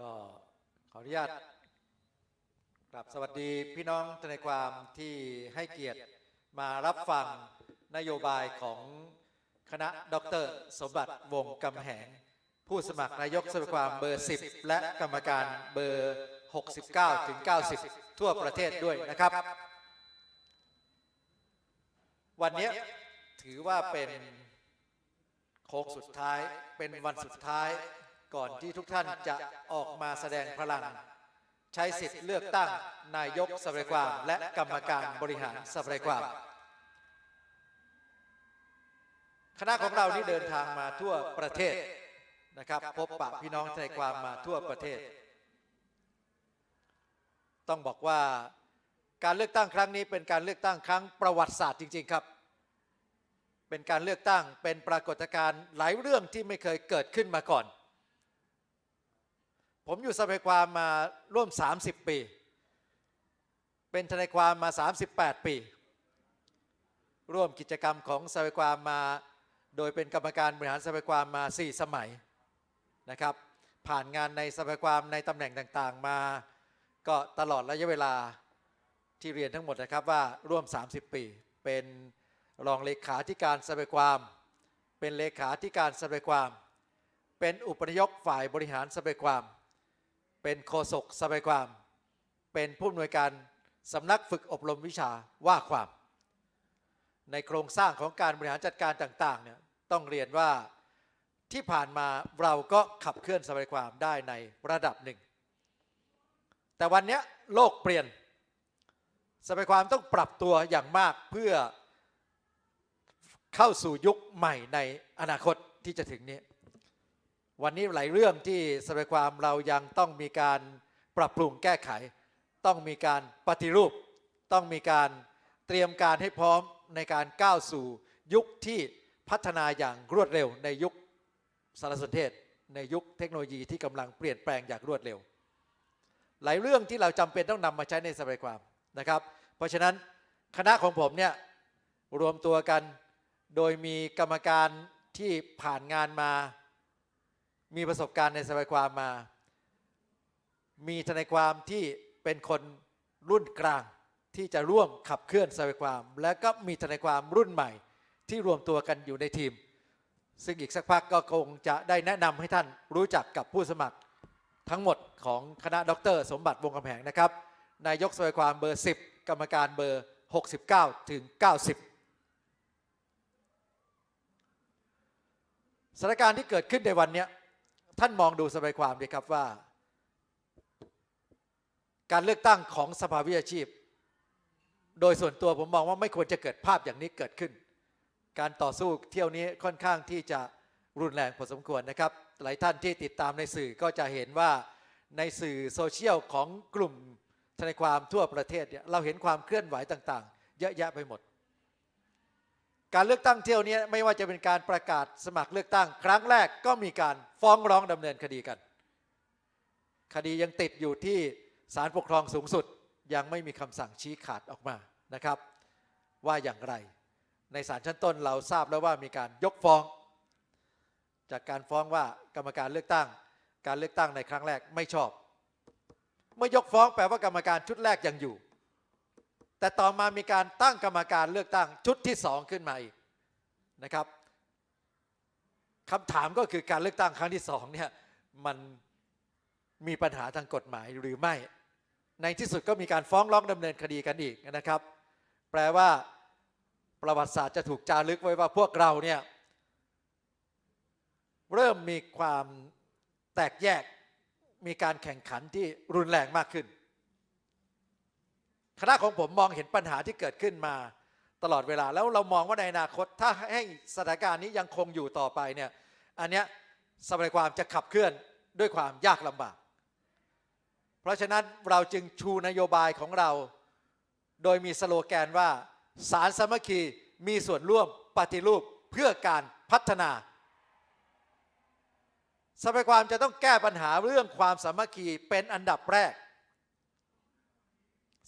ก็ขออนุญาตกราบสวัสดีพี่น้องทนายความที่ให้เกียรติมารับฟังนโยบายของคณะดร สมบัติวงกำแหง ผู้สมัครนายกสภาความเบอร์ 10 และกรรมการเบอร์ 69 ถึง 90 ทั่วประเทศด้วยนะครับ วันนี้ถือว่าเป็นโค้งสุดท้ายเป็นวันสุดท้าย ก่อนที่ทุกท่านจะออกมาแสดงพลัง ใช้สิทธิ์เลือกตั้งนายกสภาความและกรรมการบริหารสภาความคณะของเรานี่เดินทางมาทั่วประเทศนะครับ พบปะพี่น้องทนายความมาทั่วประเทศ ต้องบอกว่าการเลือกตั้งครั้งนี้เป็นการเลือกตั้งครั้งประวัติศาสตร์จริง ๆครับ เป็นการเลือกตั้งเป็นปรากฏการณ์หลายเรื่องที่ไม่เคยเกิดขึ้นมาก่อน ผมอยู่สภาความมาร่วม 30 ปี เป็นทนายความมา 38 ปี ร่วมกิจกรรมของสภาความมา โดยเป็นกรรมการบริหารสภาความมา 4 สมัยนะครับ ผ่านงานในสภาความในตำแหน่งต่างๆ มาก็ตลอดระยะเวลาที่เรียนทั้งหมดนะครับว่าร่วม 30 ปี เป็นรองเลขาธิการสภาความ เป็นเลขาธิการสภาความ เป็นอุปนายกฝ่ายบริหารสภาความ เป็นโฆษกสภาความ เป็นผู้อำนวยการสำนักฝึกอบรมวิชาว่าความ ในโครงสร้างของการบริหารจัดการต่างๆเนี่ยต้องเรียนว่าที่ผ่านมาเราก็ขับเคลื่อนสภาความได้ในระดับหนึ่ง แต่วันนี้โลกเปลี่ยนสภาความต้องปรับตัวอย่างมากเพื่อเข้าสู่ยุคใหม่ในอนาคตที่จะถึงนี้ วันนี้หลายเรื่องที่สภาความเรายังต้องมีการปรับปรุงแก้ไข ต้องมีการปฏิรูป ต้องมีการเตรียมการให้พร้อมในการก้าวสู่ยุคที่พัฒนาอย่างรวดเร็ว ในยุคสารสนเทศ ในยุคเทคโนโลยีที่กำลังเปลี่ยนแปลงอย่างรวดเร็ว หลายเรื่องที่เราจำเป็นต้องนำมาใช้ในสภาความนะครับ เพราะฉะนั้นคณะของผมเนี่ยรวมตัวกันโดยมีกรรมการที่ผ่านงานมา มีประสบการณ์ในสภาความมา มีทนายความที่เป็นคนรุ่นกลางที่จะร่วมขับเคลื่อนสภาความ และก็มีทนายความรุ่นใหม่ ที่รวมตัวกันอยู่ในทีม ซึ่งอีกสักพักก็คงจะได้แนะนำให้ท่านรู้จักกับผู้สมัคร ทั้งหมดของคณะดร สมบัติวงศ์กำแหงนะครับ นายกสภาความเบอร์ 10 กรรมการเบอร์ 69 ถึง 90สถานการณ์ที่เกิดขึ้นในวันนี้ ท่านมองดูสภาความดีครับว่า การเลือกตั้งของสภาวิชาชีพ โดยส่วนตัวผมมองว่าไม่ควรจะเกิดภาพอย่างนี้เกิดขึ้น การต่อสู้เที่ยวนี้ค่อนข้างที่จะรุนแรงพอสมควรนะครับ หลายท่านที่ติดตามในสื่อก็จะเห็นว่าในสื่อโซเชียลของกลุ่มทนายความทั่วประเทศเนี่ยเราเห็นความเคลื่อนไหวต่าง ๆ เยอะแยะไปหมด การเลือกตั้งเที่ยวนี้ไม่ว่าจะเป็นการประกาศสมัครเลือกตั้ง ครั้งแรกก็มีการฟ้องร้องดำเนินคดีกัน คดียังติดอยู่ที่ศาลปกครองสูงสุดยังไม่มีคำสั่งชี้ขาดออกมานะครับ ว่าอย่างไร ในศาลชั้นต้นเราทราบแล้วว่ามีการยกฟ้อง จากการฟ้องว่ากรรมการเลือกตั้ง การเลือกตั้งในครั้งแรกไม่ชอบ เมื่อยกฟ้องแปลว่ากรรมการชุดแรกยังอยู่ แต่ต่อมามีการตั้งกรรมการเลือกตั้งชุดที่สองขึ้นมาอีกนะครับคำถามก็คือการเลือกตั้งครั้งที่สองเนี่ยมันมีปัญหาทางกฎหมายหรือไม่ ในที่สุดก็มีการฟ้องร้องดำเนินคดีกันอีกนะครับ แปลว่าประวัติศาสตร์จะถูกจารึกไว้ว่าพวกเราเนี่ยเริ่มมีความแตกแยกมีการแข่งขันที่รุนแรงมากขึ้น คณะของผมมองเห็นปัญหาที่เกิดขึ้นมาตลอดเวลาแล้วเรามองว่าในอนาคตถ้าให้สถานการณ์นี้ยังคงอยู่ต่อไปเนี่ยอันเนี้ยสมัยความจะขับเคลื่อนด้วยความยากลำบาก เพราะฉะนั้นเราจึงชูนโยบายของเรา โดยมีสโลแกนว่าสารสามัคคีมีส่วนร่วมปฏิรูปเพื่อการพัฒนาสภาความจะต้องแก้ปัญหาเรื่องความสามัคคีเป็นอันดับแรก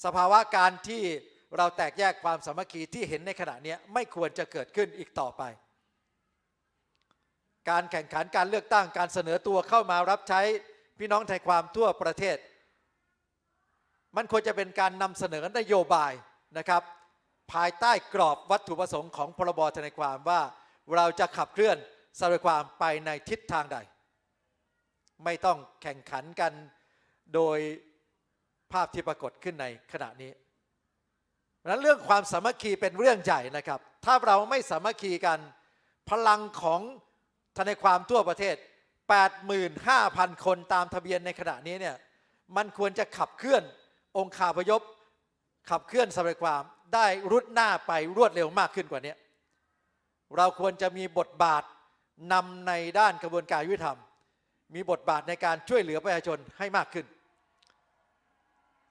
สภาวะการที่เราแตกแยกความสามัคคีที่เห็นในขณะนี้ไม่ควรจะเกิดขึ้นอีกต่อไป การแข่งขันการเลือกตั้งการเสนอตัวเข้ามารับใช้พี่น้องไทยความทั่วประเทศ มันควรจะเป็นการนำเสนอนโยบายนะครับ ภายใต้กรอบวัตถุประสงค์ของพรบทนายความว่าเราจะขับเคลื่อนทนายความไปในทิศทางใด ไม่ต้องแข่งขันกันโดย ภาพที่ปรากฏขึ้นในขณะนี้เพราะฉะนั้นเรื่องความสามัคคีเป็นเรื่องใหญ่นะครับ ถ้าเราไม่สามัคคีกัน พลังของทนายความทั่วประเทศ 85,000 คนตามทะเบียนในขณะนี้เนี่ยมันควรจะขับเคลื่อนองค์คาพยพ ขับเคลื่อนทนายความได้รุดหน้าไปรวดเร็วมากขึ้นกว่านี้เราควรจะมีบทบาทนำในด้านกระบวนการยุติธรรม มีบทบาทในการช่วยเหลือประชาชนให้มากขึ้น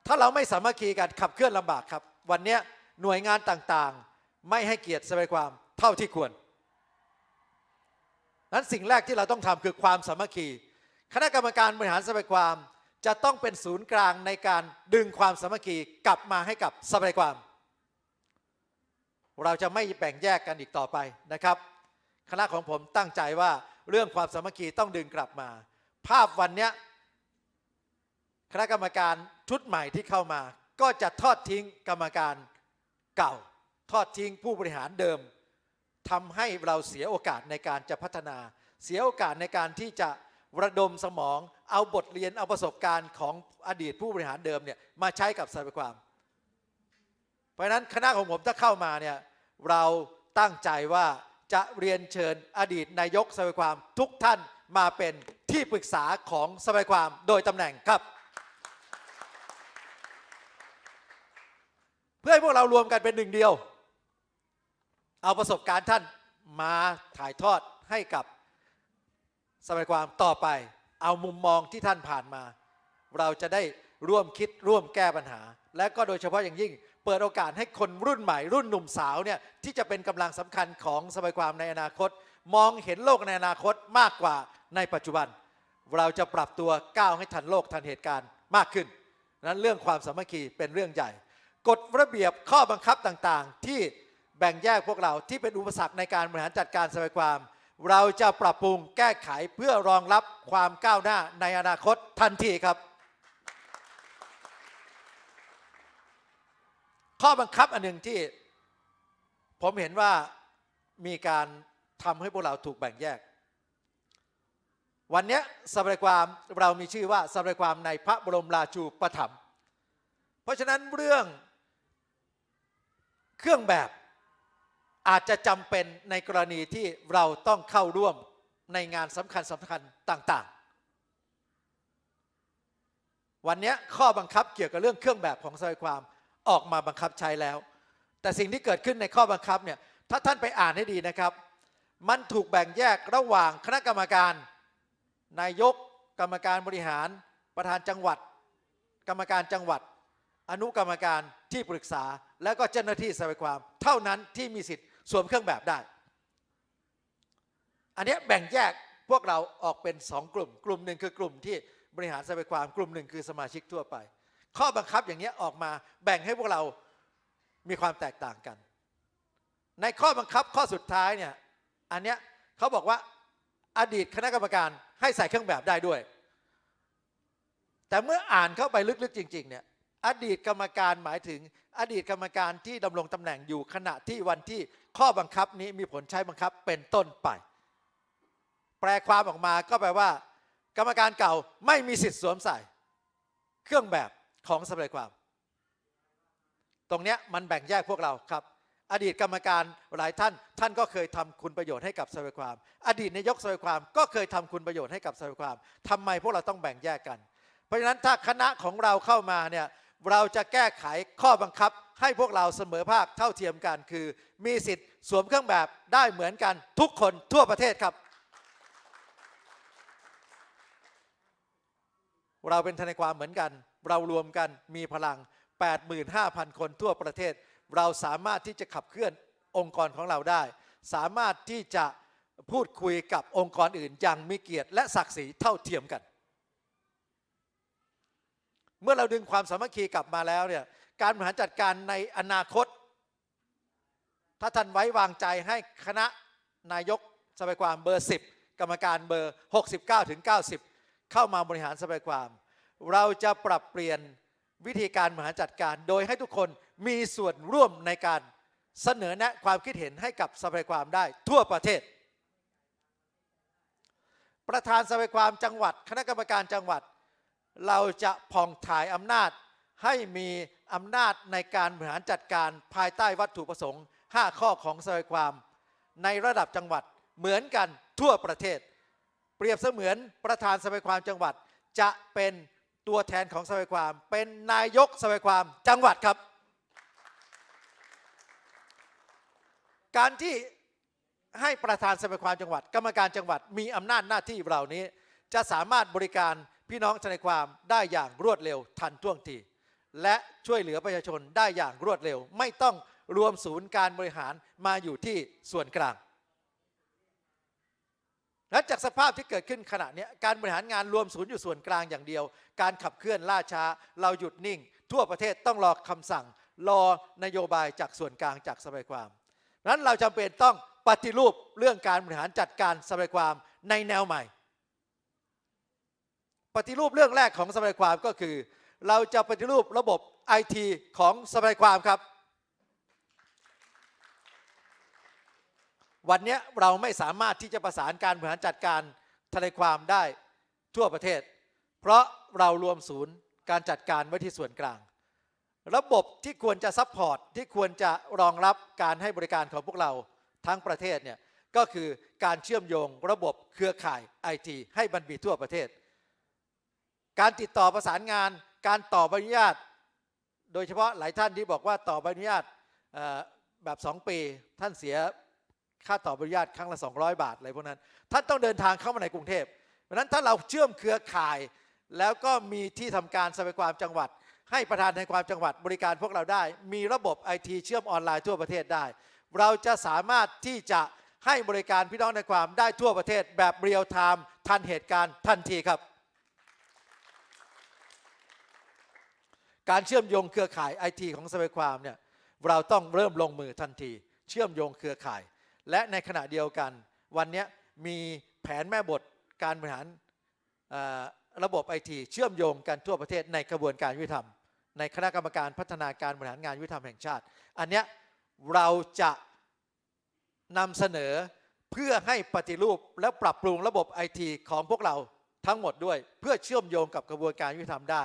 ถ้าเราไม่สามัคคีกันขับเคลื่อนลำบากครับ วันนี้หน่วยงานต่างๆ ไม่ให้เกียรติทนายความเท่าที่ควรนั้นสิ่งแรกที่เราต้องทำคือความสามัคคี คณะกรรมการบริหารทรัยความจะต้องเป็นศูนย์กลางในการดึงความสามัคคีกลับมาให้กับทรัยความ เราจะไม่แบ่งแยกกันอีกต่อไปนะครับ คณะของผมตั้งใจว่าเรื่องความสามัคคีต้องดึงกลับมา ภาพวันนี้คณะกรรมการ ชุดใหม่ที่เข้ามา ก็จะทอดทิ้งกรรมการเก่า ทอดทิ้งผู้บริหารเดิมทำให้เราเสียโอกาสในการจะพัฒนา เสียโอกาสในการที่จะระดมสมอง เอาบทเรียนเอาประสบการณ์ของอดีตผู้บริหารเดิมเนี่ยมาใช้กับสายความ เพราะนั้นคณะของผมถ้าเข้ามาเนี่ยเราตั้งใจว่าจะเรียนเชิญอดีตนายกสภาความทุกท่านมาเป็นที่ปรึกษาของสภาความโดยตำแหน่งครับ เพื่อให้พวกเรารวมกันเป็นหนึ่งเดียว เอาประสบการณ์ท่านมาถ่ายทอดให้กับสมัยความต่อไป เอามุมมองที่ท่านผ่านมา เราจะได้ร่วมคิดร่วมแก้ปัญหา และก็โดยเฉพาะอย่างยิ่ง เปิดโอกาสให้คนรุ่นใหม่ รุ่นหนุ่มสาวเนี่ยที่จะเป็นกำลังสำคัญของสมัยความในอนาคต มองเห็นโลกในอนาคตมากกว่าในปัจจุบัน เราจะปรับตัวก้าวให้ทันโลกทันเหตุการณ์มากขึ้นนั้นเรื่องความสามัคคีเป็นเรื่องใหญ่ กฎระเบียบข้อบังคับต่างๆ ที่แบ่งแยกพวกเราที่เป็นอุปสรรคในการบริหารจัดการสมัยความ เราจะปรับปรุงแก้ไขเพื่อรองรับความก้าวหน้าในอนาคตทันทีครับ ข้อบังคับอันหนึ่งที่ ผมเห็นว่ามีการทำให้พวกเราถูกแบ่งแยก วันนี้สมัยความเรามีชื่อว่าสมัยความในพระบรมราชูปถัมภ์เพราะฉะนั้นเรื่อง เครื่องแบบอาจจะจำเป็นในกรณีที่เราต้องเข้าร่วมในงานสำคัญสำคัญต่าง ๆ วันนี้ข้อบังคับเกี่ยวกับเรื่องเครื่องแบบของสมัยความออกมาบังคับใช้แล้ว แต่สิ่งที่เกิดขึ้นในข้อบังคับเนี่ยถ้าท่านไปอ่านให้ดีนะครับ มันถูกแบ่งแยกระหว่างคณะกรรมการ นายก กรรมการบริหาร ประธานจังหวัด กรรมการจังหวัด อนุกรรมการที่ปรึกษา และก็เจ้าหน้าที่สมัยความ เท่านั้นที่มีสิทธิ์สวมเครื่องแบบได้ อันนี้แบ่งแยกพวกเราออกเป็นสองกลุ่ม กลุ่มหนึ่งคือกลุ่มที่บริหารสมัยความ กลุ่มหนึ่งคือสมาชิกทั่วไป ข้อบังคับอย่างนี้ออกมาแบ่งให้พวกเรามีความแตกต่างกัน ในข้อบังคับข้อสุดท้ายเนี่ยอันเนี้ยเขาบอกว่าอดีตคณะกรรมการให้ใส่เครื่องแบบได้ด้วย แต่เมื่ออ่านเข้าไปลึกๆจริง ๆ เนี่ย อดีตกรรมการหมายถึงอดีตกรรมการที่ดำรงตำแหน่งอยู่ขณะที่วันที่ข้อบังคับนี้มีผลใช้บังคับเป็นต้นไป แปลความออกมาก็แปลว่า กรรมการเก่าไม่มีสิทธิ์สวมใส่ เครื่องแบบของสำเร็จความ ตรงเนี้ยมันแบ่งแยกพวกเราครับ อดีตกรรมการหลายท่าน ท่านก็เคยทำคุณประโยชน์ให้กับสภาความ อดีตนายกสภาความก็เคยทำคุณประโยชน์ให้กับสภาความทำไมพวกเราต้องแบ่งแยกกัน เพราะฉะนั้นถ้าคณะของเราเข้ามาเนี่ย เราจะแก้ไขข้อบังคับให้พวกเราเสมอภาคเท่าเทียมกัน คือ มีสิทธิ์สวมเครื่องแบบได้เหมือนกันทุกคนทั่วประเทศครับ เราเป็นทนายความเหมือนกัน เรารวมกันมีพลัง 85,000 คนทั่วประเทศ เราสามารถที่จะขับเคลื่อนองค์กรของเราได้ สามารถที่จะพูดคุยกับองค์กรอื่นอย่างมีเกียรติและศักดิ์ศรีเท่าเทียมกัน เมื่อเราดึงความสามัคคีกลับมาแล้วเนี่ยการบริหารจัดการในอนาคต ถ้าท่านไว้วางใจให้คณะนายกสมัยความเบอร์ 10 กรรมการเบอร์ 69ถึง90 เข้ามาบริหารทรัพยความ เราจะปรับเปลี่ยนวิธีการบริหารจัดการ โดยให้ทุกคนมีส่วนร่วมในการเสนอแนะความคิดเห็นให้กับทรัพยความได้ทั่วประเทศ ประธานทรัพยความจังหวัด คณะกรรมการจังหวัด เราจะผ่องถ่ายอำนาจให้มีอำนาจในการบริหารจัดการภายใต้วัตถุประสงค์ 5 ข้อของทรัพยความ ในระดับจังหวัดเหมือนกันทั่วประเทศ เปรียบเสมือนประธานทรัพยความจังหวัด จะเป็นตัวแทนของทรัพยความ เป็นนายกทรัพยความจังหวัดครับ การที่ให้ประธานสภาความจังหวัด กรรมการจังหวัดมีอำนาจหน้าที่เหล่านี้ จะสามารถบริการ พี่น้องทนายความได้อย่างรวดเร็วทันท่วงทีและช่วยเหลือประชาชนได้อย่างรวดเร็ว ไม่ต้องรวมศูนย์การบริหารมาอยู่ที่ส่วนกลาง และจากสภาพที่เกิดขึ้นขณะนี้การบริหารงานรวมศูนย์อยู่ส่วนกลางอย่างเดียว การขับเคลื่อนล่าช้า เราหยุดนิ่ง ทั่วประเทศต้องรอคำสั่ง รอนโยบายจากส่วนกลางจากสภาความนั้นเราจำเป็นต้องปฏิรูปเรื่องการบริหารจัดการสภาความในแนวใหม่ ปฏิรูปเรื่องแรกของสภาความก็คือ เราจะปฏิรูประบบไอทีของสภาความครับ วันนี้เราไม่สามารถที่จะประสานการบริหารจัดการทนายความได้ทั่วประเทศ เพราะเรารวมศูนย์การจัดการไว้ที่ส่วนกลาง ระบบที่ควรจะซัพพอร์ตที่ควรจะรองรับการให้บริการของพวกเราทั้งประเทศเนี่ยก็คือการเชื่อมโยงระบบเครือข่ายไอทีให้มันมีทั่วประเทศ การติดต่อประสานงาน การต่อใบอนุญาต โดยเฉพาะหลายท่านที่บอกว่าต่อใบอนุญาตแบบ 2 ปี ท่านเสียค่าต่อใบอนุญาตครั้งละ 200 บาทอะไรพวกนั้น ท่านต้องเดินทางเข้ามาในกรุงเทพเพราะนั้นถ้าเราเชื่อมเครือข่าย แล้วก็มีที่ทำการสภาความจังหวัด ให้ประธานในความจังหวัดบริการพวกเราได้ มีระบบไอทีเชื่อมออนไลน์ทั่วประเทศได้ เราจะสามารถที่จะให้บริการพี่น้องในความได้ทั่วประเทศแบบเรียลไทม์ทันเหตุการณ์ทันทีครับ การเชื่อมโยงเครือข่ายไอทีของสภาความเนี่ยเราต้องเริ่มลงมือทันที เชื่อมโยงเครือข่าย และในขณะเดียวกัน วันนี้มีแผนแม่บทการบริหารระบบไอทีเชื่อมโยงกันทั่วประเทศในกระบวนการยุติธรรม ในคณะกรรมการพัฒนาการบริหารงานยุติธรรมแห่งชาติ อันเนี้ยเราจะนำเสนอเพื่อให้ปฏิรูปและปรับปรุงระบบไอทีของพวกเราทั้งหมดด้วย เพื่อเชื่อมโยงกับกระบวนการยุติธรรมได้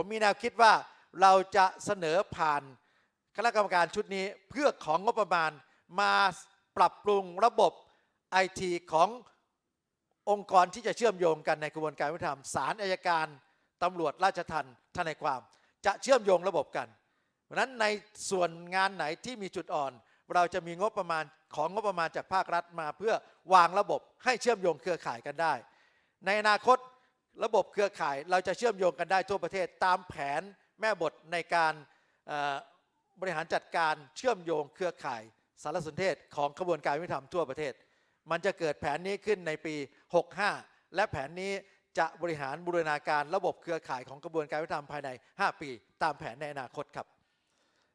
ผมมีแนวคิดว่าเราจะเสนอผ่านคณะกรรมการชุดนี้เพื่อของงบประมาณมาปรับปรุงระบบไอทีขององค์กรที่จะเชื่อมโยงกันในกระบวนการยุติธรรมศาลอายการตำรวจราชทัณฑ์ทนายความ จะเชื่อมโยงระบบกันเพราะฉะนั้นในส่วนงานไหนที่มีจุดอ่อน เราจะมีงบประมาณของงบประมาณจากภาครัฐมา เพื่อวางระบบให้เชื่อมโยงเครือข่ายกันได้ ในอนาคต ระบบเครือข่ายเราจะเชื่อมโยงกันได้ทั่วประเทศตามแผนแม่บทในการบริหารจัดการเชื่อมโยงเครือข่ายสารสนเทศของกระบวนการยุติธรรมทั่วประเทศ มันจะเกิดแผนนี้ขึ้นในปี 65 และแผนนี้จะบริหารบูรณาการระบบเครือข่ายของกระบวนการยุติธรรมภายใน 5 ปี ตามแผนในอนาคตครับ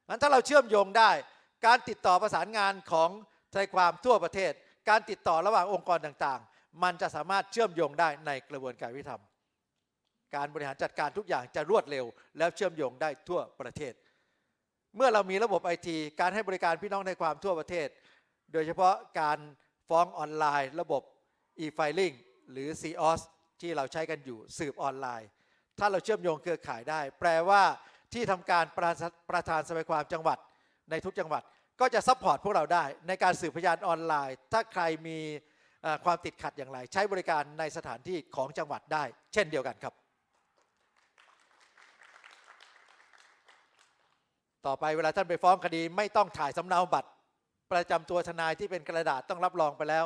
งั้นถ้าเราเชื่อมโยงได้ การติดต่อประสานงานของทนายความทั่วประเทศ การติดต่อระหว่างองค์กรต่างๆ มันจะสามารถเชื่อมโยงได้ในกระบวนการยุติธรรม การบริหารจัดการทุกอย่างจะรวดเร็ว แล้วเชื่อมโยงได้ทั่วประเทศ เมื่อเรามีระบบไอทีการให้บริการพี่น้องในความทั่วประเทศ โดยเฉพาะการฟ้องออนไลน์ ระบบ e-filing หรือ COS ที่เราใช้กันอยู่สืบออนไลน์ ถ้าเราเชื่อมโยงเครือข่ายได้ แปลว่าที่ทำการประธานประธานสภาความจังหวัดในทุกจังหวัด ก็จะซัพพอร์ตพวกเราได้ ในการสืบพยานออนไลน์ ถ้าใครมีความติดขัดอย่างไร ใช้บริการในสถานที่ของจังหวัดได้ เช่นเดียวกันครับ ต่อไปเวลาท่านไปฟ้องคดี ไม่ต้องถ่ายสำเนาบัตร ประจำตัวทนายที่เป็นกระดาษต้องรับรองไปแล้ว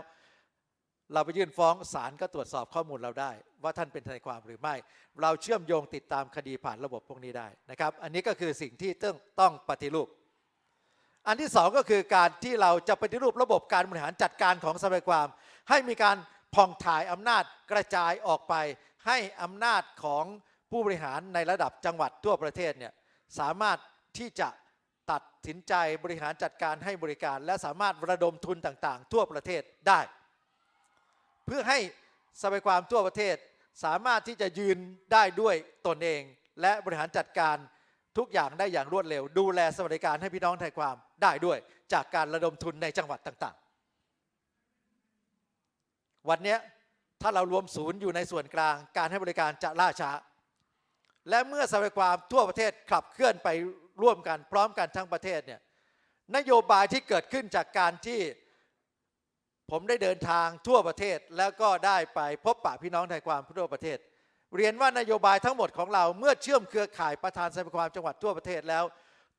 เราไปยื่นฟ้องศาลก็ตรวจสอบข้อมูลเราได้ ว่าท่านเป็นทนายความหรือไม่ เราเชื่อมโยงติดตามคดีผ่านระบบพวกนี้ได้นะครับ อันนี้ก็คือสิ่งที่ต้องต้องปฏิรูป อันที่สองก็คือการที่เราจะปฏิรูประบบการบริหารจัดการของสภาความ ให้มีการผ่องถ่ายอำนาจกระจายออกไป ให้อำนาจของผู้บริหารในระดับจังหวัดทั่วประเทศเนี่ยสามารถ ที่จะตัดสินใจบริหารจัดการให้บริการ และสามารถระดมทุนต่างๆ ทั่วประเทศได้ เพื่อให้สภาความทั่วประเทศสามารถที่จะยืนได้ด้วยตนเอง และบริหารจัดการทุกอย่างได้อย่างรวดเร็ว ดูแลสวัสดิการให้พี่น้องไทยความได้ด้วย จากการระดมทุนในจังหวัดต่างๆ วันนี้ถ้าเรารวมศูนย์อยู่ในส่วนกลาง การให้บริการจะล่าช้า และเมื่อสวัสดิความทั่วประเทศขับเคลื่อนไป ร่วมกันพร้อมกันทั้งประเทศเนี่ยนโยบายที่เกิดขึ้นจากการที่ผมได้เดินทางทั่วประเทศแล้วก็ได้ไปพบปะพี่น้องไทยความทั่วประเทศ เรียนว่านโยบายทั้งหมดของเราเมื่อเชื่อมเครือข่ายประธานสภาความจังหวัดทั่วประเทศแล้ว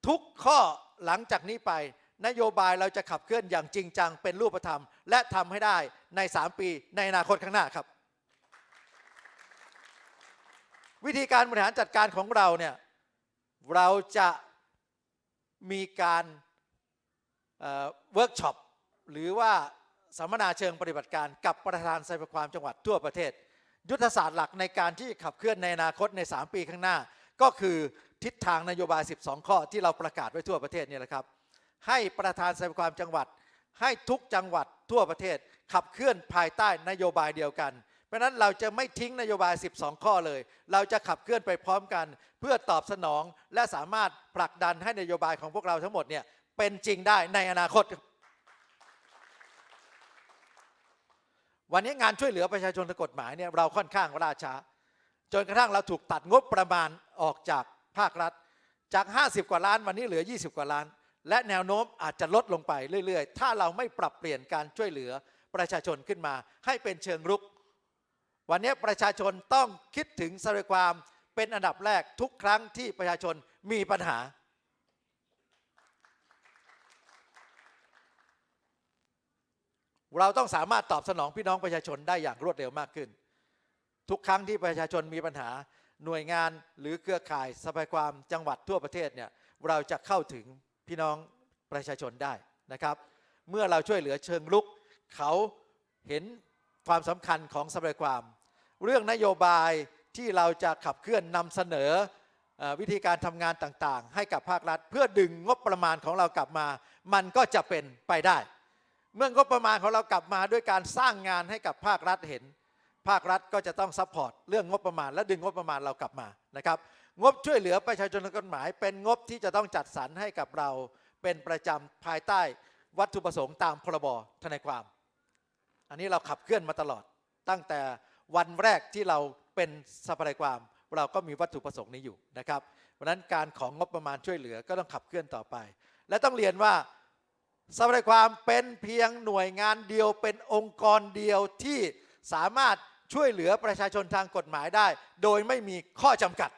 ทุกข้อหลังจากนี้ไป นโยบายเราจะขับเคลื่อนอย่างจริงจังเป็นรูปธรรม และทำให้ได้ใน 3 ปีในอนาคตข้างหน้าครับ วิธีการบริหารจัดการของเราเนี่ยเราจะ มีการเวิร์กช็อปหรือว่าสัมมนาเชิงปฏิบัติการกับประธานไซเบอร์ความจังหวัดทั่วประเทศ ยุทธศาสตร์หลักในการที่ขับเคลื่อนในอนาคตใน 3 ปีข้างหน้า ก็คือทิศทางนโยบาย 12 ข้อที่เราประกาศไว้ทั่วประเทศนี่แหละครับ ให้ประธานไซเบอร์ความจังหวัด ให้ทุกจังหวัดทั่วประเทศ ขับเคลื่อนภายใต้นโยบายเดียวกัน เพราะนั้นเราจะไม่ทิ้งนโยบาย 12 ข้อเลย เราจะขับเคลื่อนไปพร้อมกัน เพื่อตอบสนองและสามารถผลักดันให้นโยบายของพวกเราทั้งหมดเนี่ยเป็นจริงได้ในอนาคต วันนี้งานช่วยเหลือประชาชนทางกฎหมายเนี่ยเราค่อนข้างล่าช้า จนกระทั่งเราถูกตัดงบประมาณออกจากภาครัฐ จาก 50 กว่าล้านวันนี้เหลือ 20 กว่าล้าน และแนวโน้มอาจจะลดลงไปเรื่อย ๆ ถ้าเราไม่ปรับเปลี่ยนการช่วยเหลือประชาชนขึ้นมา ให้เป็นเชิงรุก วันนี้ประชาชนต้องคิดถึงสภาความเป็นอันดับแรกทุกครั้งที่ประชาชนมีปัญหา เราต้องสามารถตอบสนองพี่น้องประชาชนได้อย่างรวดเร็วมากขึ้น ทุกครั้งที่ประชาชนมีปัญหาหน่วยงานหรือเครือข่ายสภาความจังหวัดทั่วประเทศเนี่ยเราจะเข้าถึงพี่น้องประชาชนได้นะครับ เมื่อเราช่วยเหลือเชิงลุก เขาเห็นความสำคัญของสภาความ เรื่องนโยบายที่เราจะขับเคลื่อนนำเสนอวิธีการทำงานต่างๆ ให้กับภาครัฐ เพื่อดึงงบประมาณของเรากลับมา มันก็จะเป็นไปได้ เมื่องบประมาณของเรากลับมาด้วยการสร้างงานให้กับภาครัฐเห็น ภาครัฐก็จะต้องซัพพอร์ตเรื่องงบประมาณ และดึงงบประมาณเรากลับมานะครับงบช่วยเหลือประชาชนทางกฎหมาย เป็นงบที่จะต้องจัดสรรให้กับเราเป็นประจำภายใต้วัตถุประสงค์ตามพรบทนายความ อันนี้เราขับเคลื่อนมาตลอดตั้งแต่ วันแรกที่เราเป็นสภาทนายความเราก็มีวัตถุประสงค์นี้อยู่นะครับเพราะนั้นการของงบประมาณช่วยเหลือก็ต้องขับเคลื่อนต่อไป และต้องเรียนว่าสภาทนายความเป็นเพียงหน่วยงานเดียวเป็นองค์กรเดียวที่สามารถช่วยเหลือประชาชนทางกฎหมายได้ โดยไม่มีข้อจำกัด